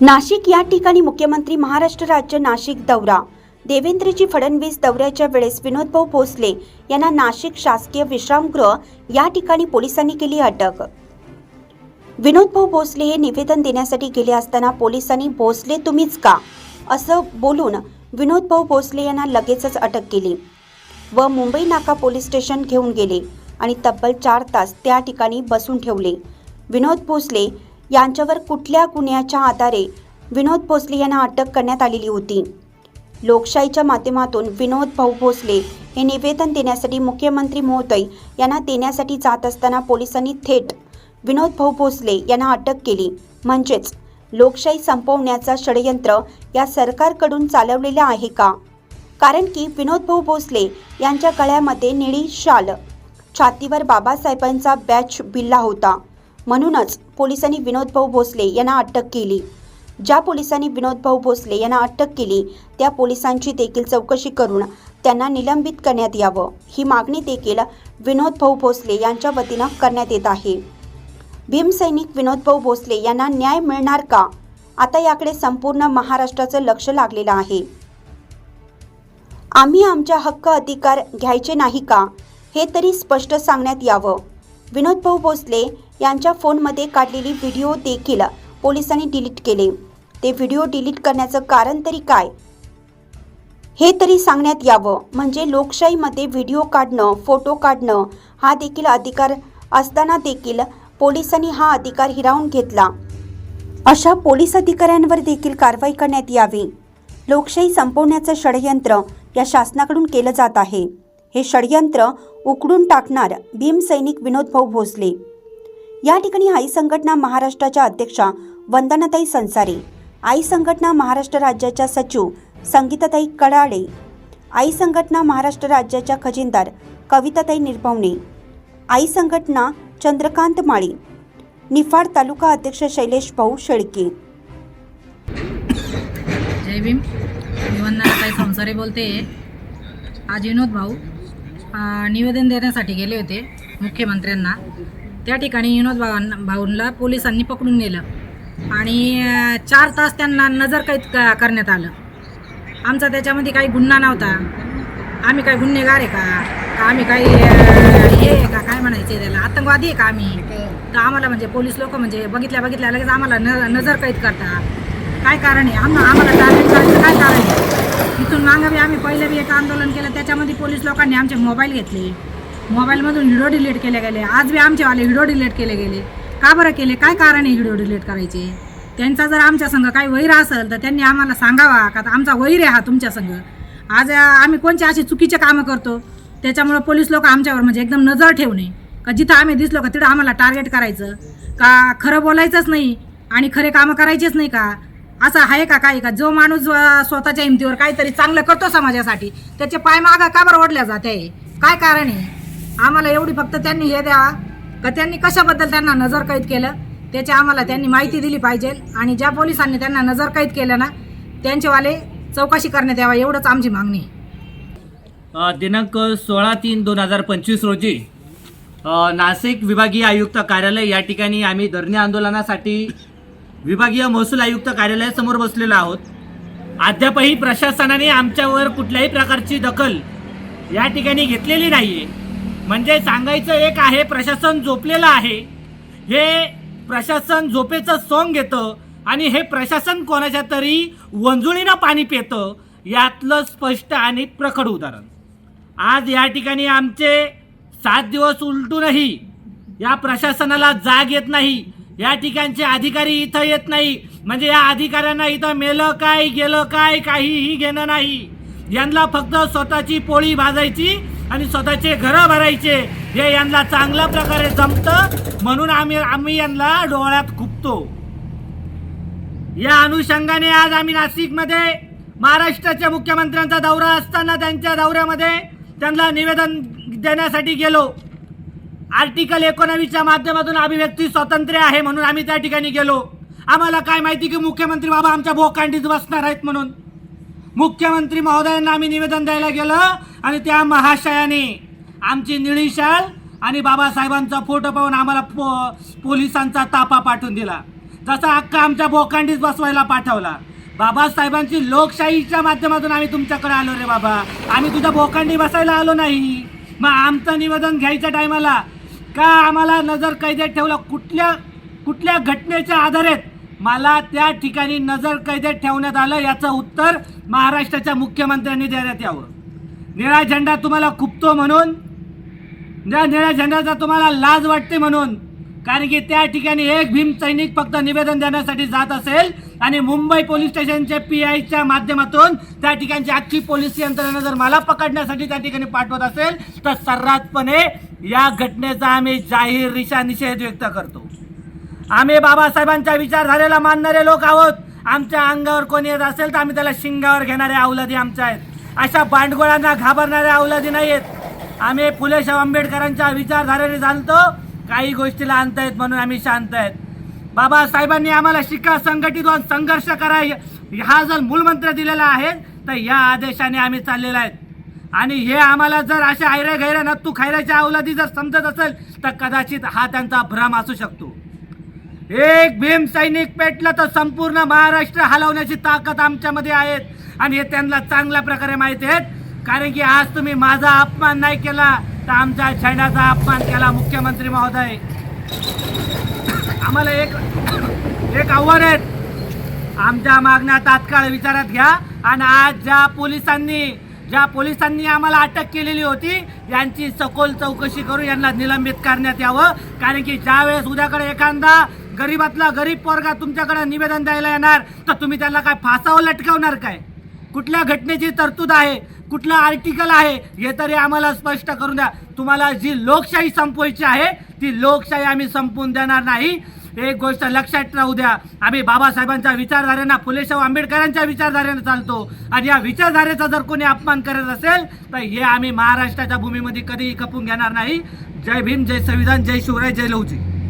नाशिक या ठिकाणी मुख्यमंत्री महाराष्ट्र राज्य नाशिक दौरा. देवेंद्रजी फडणवीस दौऱ्याच्या वेळेस विनोदभाऊ भोसले यांना नाशिक शासकीय विश्रामगृह या ठिकाणी पोलिसांनी केली अटक. विनोदभाऊ भोसले हे निवेदन देण्यासाठी गेले असताना पोलिसांनी भोसले तुम्हीच का? असं बोलून विनोदभाऊ भोसले यांना लगेचच अटक केली व मुंबई नाका पोलीस स्टेशन घेऊन गेले आणि तब्बल चार तास त्या ठिकाणी बसून ठेवले. विनोद भोसले यांच्यावर कुठल्या गुन्ह्याच्या आधारे विनोद भोसले यांना अटक करण्यात आलेली होती? लोकशाहीच्या माध्यमातून विनोद भाऊ भोसले हे निवेदन देण्यासाठी मुख्यमंत्री महोदय यांना देण्यासाठी जात असताना पोलिसांनी थेट विनोद भाऊ भोसले यांना अटक केली. म्हणजेच लोकशाही संपवण्याचा षडयंत्र या सरकारकडून चालवलेलं आहे का? कारण की विनोद भाऊ भोसले यांच्या गळ्यामध्ये निळी शाल छातीवर बाबासाहेबांचा बॅच बिल्ला होता. म्हणूनच पोलिसांनी विनोद भाऊ भोसले यांना अटक केली. ज्या पोलिसांनी विनोद भाऊ भोसले यांना अटक केली त्या पोलिसांची देखील चौकशी करून त्यांना निलंबित करण्यात यावं ही मागणी देखील विनोद भाऊ भोसले यांच्या वतीनं करण्यात येत आहे. भीमसैनिक विनोद भाऊ भोसले यांना न्याय मिळणार का? आता याकडे संपूर्ण महाराष्ट्राचं लक्ष लागलेलं आहे. आम्ही आमच्या हक्क अधिकार घ्यायचे नाही का? हे तरी स्पष्ट सांगण्यात यावं. विनोद भाऊ भोसले यांच्या फोनमध्ये काढलेली व्हिडिओ देखील पोलिसांनी डिलीट केले. ते व्हिडिओ डिलीट करण्याचं कारण तरी काय? हे तरी सांगण्यात यावं. म्हणजे लोकशाहीमध्ये व्हिडिओ काढणं फोटो काढणं हा देखील अधिकार असताना देखील पोलिसांनी हा अधिकार हिरावून घेतला. अशा पोलीस अधिकाऱ्यांवर देखील कारवाई करण्यात यावी. लोकशाही संपवण्याचं षडयंत्र या शासनाकडून केलं जात आहे. हे षडयंत्र उकडून टाकणार भीमसैनिक विनोदभाऊ भोसले. या ठिकाणी आई संघटना महाराष्ट्राच्या अध्यक्षा वंदनाताई संसारे आई संघटना महाराष्ट्र राज्याच्या सचिव संगीताताई कडाडे आई संघटना महाराष्ट्र राज्याच्या खजिनदार कविताताई निर्भवणे आई संघटना चंद्रकांत माळी निफाड तालुका अध्यक्ष शैलेश भाऊ शेळके. जय भीम. मी संसारे बोलते. आज विनोद भाऊ निवेदन देण्यासाठी गेले होते मुख्यमंत्र्यांना. त्या ठिकाणी विनोद भावांना भाऊंना पोलिसांनी पकडून नेलं. आणि चार तास त्यांना नजरकैद क करण्यात आलं. आमचा त्याच्यामध्ये काही गुन्हा नव्हता. आम्ही काय गुन्हेगार आहे का? आम्ही काही हे आहे का? काय म्हणायचे त्याला? आतंकवादी आहे का आम्ही? तर आम्हाला म्हणजे पोलीस लोक म्हणजे बघितल्या बघितल्या लगेच आम्हाला न नजरकैद करता. काय कारण आहे? आम आम्हाला टार्गेट करायचं काय कारण आहे? इथून मागं बी आम्ही पहिलं बी एक आंदोलन केलं. त्याच्यामध्ये पोलीस लोकांनी आमचे मोबाईल घेतले. मोबाईलमधून व्हिडिओ डिलीट केले गेले. आज बी आमचेवाले व्हिडिओ डिलीट केले गेले. का बरं केले? काय कारण आहे व्हिडिओ डिलीट करायचे? त्यांचा जर आमच्या संघ काही वैर असेल तर त्यांनी आम्हाला सांगावा का आमचा वैर आहे हा तुमच्या संघ. आज आम्ही कोणचे असे चुकीचे कामं करतो? त्याच्यामुळं पोलीस लोक आमच्यावर म्हणजे एकदम नजर ठेवणे. का जिथं आम्ही दिसलो का तिथं आम्हाला टार्गेट करायचं? का खरं बोलायचंच नाही आणि खरे कामं करायचेच नाही का? असं आहे का काय का जो माणूस स्वतःच्या हिमतीवर काहीतरी चांगलं करतो समाजासाठी त्याचे पाय मागा का बरं ओढल्या जाते? काय कारण आहे? आम्हाला एवढी फक्त त्यांनी हे द्या. का त्यांनी कशाबद्दल त्यांना नजर कैद केलं? त्याची आम्हाला त्यांनी माहिती दिली पाहिजे. आणि ज्या पोलिसांनी त्यांना नजर कैद केलं ना त्यांचेवाले चौकशी करण्यात यावा एवढंच आमची मागणी. दिनांक सोळा तीन दोन हजार पंचवीस रोजी नाशिक विभागीय आयुक्त कार्यालय या ठिकाणी आम्ही धरणे आंदोलनासाठी विभागीय महसूल आयुक्त कार्यालयासमोर बसलेलो आहोत. अद्यापही प्रशासनाने आमच्यावर कुठल्याही प्रकारची दखल या ठिकाणी घेतलेली नाही आहे म्हणजे सांगायचं एक आहे प्रशासन झोपलेलं आहे. हे प्रशासन झोपेचं सोंग घेतं आणि हे प्रशासन कोणाच्या तरी वंजुळीनं पाणी पितं यातलं स्पष्ट आणि प्रखड उदाहरण. आज या ठिकाणी आमचे सात दिवस उलटूनही या प्रशासनाला जाग येत नाही या ठिकाणचे अधिकारी इथं येत नाही म्हणजे या अधिकाऱ्यांना इथं मेलं काय गेलं काय काहीही घेणं नाही. यांना फक्त स्वतःची पोळी भाजायची आणि स्वतःचे घरं भरायचे. हे यांना चांगल्या प्रकारे जमतं म्हणून आम्ही आम्ही यांना डोळ्यात खुपतो. या अनुषंगाने आज आम्ही नाशिकमध्ये महाराष्ट्राच्या मुख्यमंत्र्यांचा दौरा असताना त्यांच्या दौऱ्यामध्ये त्यांना निवेदन देण्यासाठी गेलो. आर्टिकल एकोणावीसच्या माध्यमातून अभिव्यक्ती स्वातंत्र्य आहे म्हणून आम्ही त्या ठिकाणी गेलो. आम्हाला काय माहिती की मुख्यमंत्री बाबा आमच्या भोकांडीत बसणार आहेत म्हणून? मुख्यमंत्री महोदयांना आम्ही निवेदन द्यायला गेलं आणि त्या महाशयाने आमची निळी शाल आणि बाबासाहेबांचा फोटो पाहून आम्हाला पो पोलिसांचा तापा पाठवून दिला. जसा अख्खा आमच्या बोकांडीत बसवायला पाठवला. बाबासाहेबांची लोकशाहीच्या माध्यमातून आम्ही तुमच्याकडे आलो रे बाबा. आम्ही तुझ्या बोकांडी बसायला आलो नाही. मग आमचं निवेदन घ्यायच्या टायमाला का आम्हाला नजर कैदेत ठेवलं? कुठल्या कुठल्या घटनेच्या आधारेत मला त्या ठिकाणी नजर कैदेत ठेवण्यात आलं याचं उत्तर महाराष्ट्राच्या मुख्यमंत्र्यांनी देण्यात यावं. निळा झेंडा तुम्हाला खुपतो म्हणून ज्या निळ्या झेंड्याचा तुम्हाला लाज वाटते म्हणून कारण की त्या ठिकाणी एक भीम सैनिक फक्त निवेदन देण्यासाठी जात असेल आणि मुंबई पोलीस स्टेशनच्या पी आयच्या माध्यमातून त्या ठिकाणची अख्खी पोलीस यंत्रणा जर मला पकडण्यासाठी त्या ठिकाणी पाठवत असेल तर सर्रासपणे या घटनेचा आम्ही जाहीर रिशा निषेध व्यक्त करतो. आम्ही बाबासाहेबांच्या विचारधारेला मानणारे लोक आहोत. आमच्या अंगावर कोणी येत असेल तर आम्ही त्याला शिंगावर घेणारे अवलादी आमच्या आहेत. अशा बांडगोळांना घाबरणाऱ्या अवलादी नाही आहेत. आम्ही फुलेशाह आंबेडकरांच्या विचारधारेने चालतो. काही गोष्टीला आणतायत म्हणून आम्ही शांत आहेत. बाबासाहेबांनी आम्हाला शिका संघटित होऊन संघर्ष करा हा जर मूलमंत्र दिलेला आहे तर या आदेशाने आम्ही चाललेला आहेत. आणि हे आम्हाला जर अशा आयऱ्या गैऱ्या नत्तू खैऱ्याच्या अवलादी जर समजत असेल तर कदाचित हा त्यांचा भ्रम असू शकतो. एक भीम सैनिक पेटला तर संपूर्ण महाराष्ट्र हलवण्याची ताकद आमच्यामध्ये आहेत आणि हे त्यांना चांगल्या प्रकारे माहिती आहेत. कारण की आज तुम्ही माझा अपमान नाही केला तर आमच्या झेंड्याचा अपमान केला मुख्यमंत्री महोदय. आम्हाला एक एक आव्हान आहेत आमच्या मागण्या तात्काळ विचारात घ्या. आणि आज ज्या पोलिसांनी ज्या पोलिसांनी आम्हाला अटक केलेली होती यांची सखोल चौकशी करून यांना निलंबित करण्यात यावं. कारण की ज्यावेळेस उद्याकडे एखादा गरीबातला गरीब पोरगा तुमच्याकडे निवेदन द्यायला येणार तर तुम्ही त्याला काय फासावर लटकवणार काय? कुठल्या घटनेची तरतूद आहे? कुठलं आर्टिकल आहे? हे तरी आम्हाला स्पष्ट करून द्या. तुम्हाला जी लोकशाही संपवायची आहे ती लोकशाही आम्ही संपवून देणार नाही. एक गोष्ट लक्षात राहू द्या. आम्ही बाबासाहेबांच्या विचारधारेना फुलेशाहू आंबेडकरांच्या विचारधारेनं चालतो. आणि या विचारधारेचा जर कोणी अपमान करत असेल तर हे आम्ही महाराष्ट्राच्या भूमीमध्ये कधीही खपून घेणार नाही. जय भीम जय संविधान जय शिवराय जय लवजी